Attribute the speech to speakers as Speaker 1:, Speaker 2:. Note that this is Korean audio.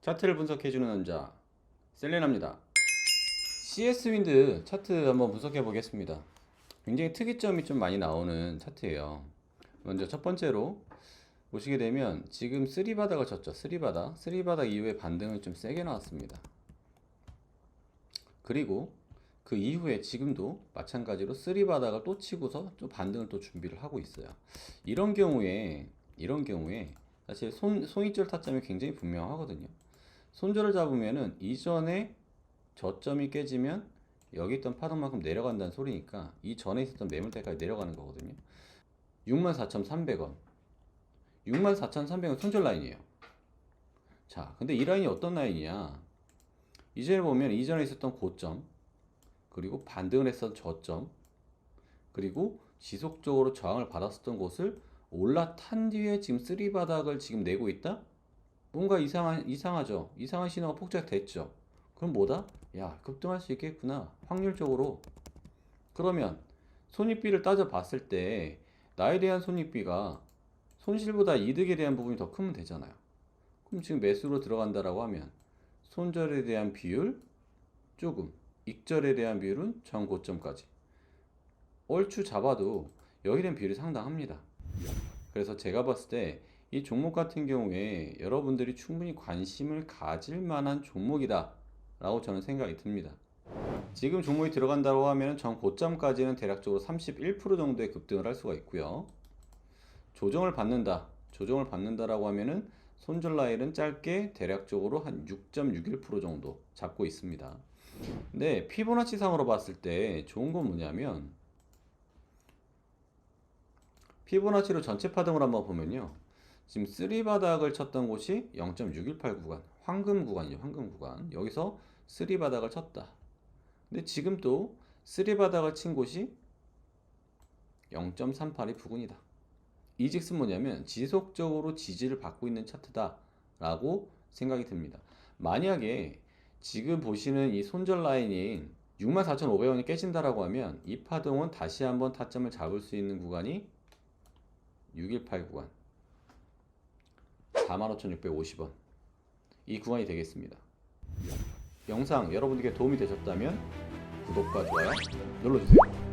Speaker 1: 차트를 분석해주는 남자 셀레나입니다. CS 윈드 차트 한번 분석해 보겠습니다. 굉장히 특이점이 좀 많이 나오는 차트예요. 먼저 첫 번째로 보시게 되면 지금 3바닥을 쳤죠. 3바닥. 3바닥 이후에 반등을 좀 세게 나왔습니다. 그리고 그 이후에 지금도 마찬가지로 3바닥을 또 치고서 또 반등을 또 준비를 하고 있어요. 이런 경우에 이런 경우에 사실 손 손익절 타점이 굉장히 분명하거든요. 손절을 잡으면은 이전에 저점이 깨지면 여기 있던 파동만큼 내려간다는 소리니까 이 전에 있었던 매물대까지 내려가는 거거든요. 64,300원. 64,300원 손절 라인이에요. 자, 근데 이 라인이 어떤 라인이냐? 이전에 보면 이전에 있었던 고점, 그리고 반등을 했던 저점, 그리고 지속적으로 저항을 받았었던 곳을 올라탄 뒤에 지금 쓰리 바닥을 지금 내고 있다? 뭔가 이상한 이상하죠. 이상한 신호가 폭작됐죠. 그럼 뭐다? 야, 급등할 수 있겠구나. 확률적으로. 그러면 손익비를 따져 봤을 때 나에 대한 손익비가 손실보다 이득에 대한 부분이 더 크면 되잖아요. 그럼 지금 매수로 들어간다라고 하면 손절에 대한 비율 조금, 익절에 대한 비율은 전 고점까지. 얼추 잡아도 여기에 대한 비율이 상당합니다. 그래서 제가 봤을 때 이 종목 같은 경우에 여러분들이 충분히 관심을 가질 만한 종목이다 라고 저는 생각이 듭니다. 지금 종목이 들어간다고 하면 전 고점까지는 대략적으로 31% 정도의 급등을 할 수가 있고요. 조정을 받는다. 조정을 받는다라고 하면은 손절 라인은 짧게 대략적으로 한 6.61% 정도 잡고 있습니다. 근데 피보나치 상으로 봤을 때 좋은 건 뭐냐면 피보나치로 전체 파동을 한번 보면요. 지금 3바닥을 쳤던 곳이 0.618 구간, 황금 구간이죠. 황금 구간. 여기서 3바닥을 쳤다. 근데 지금 또 3바닥을 친 곳이 0.382 부근이다. 이 즉슨 뭐냐면 지속적으로 지지를 받고 있는 차트다 라고 생각이 듭니다. 만약에 지금 보시는 이 손절 라인인 64,500원이 깨진다라고 하면 이 파동은 다시 한번 타점을 잡을 수 있는 구간이 618 구간 45,650원 이 구간이 되겠습니다. 영상 여러분들께 도움이 되셨다면 구독과 좋아요 눌러주세요.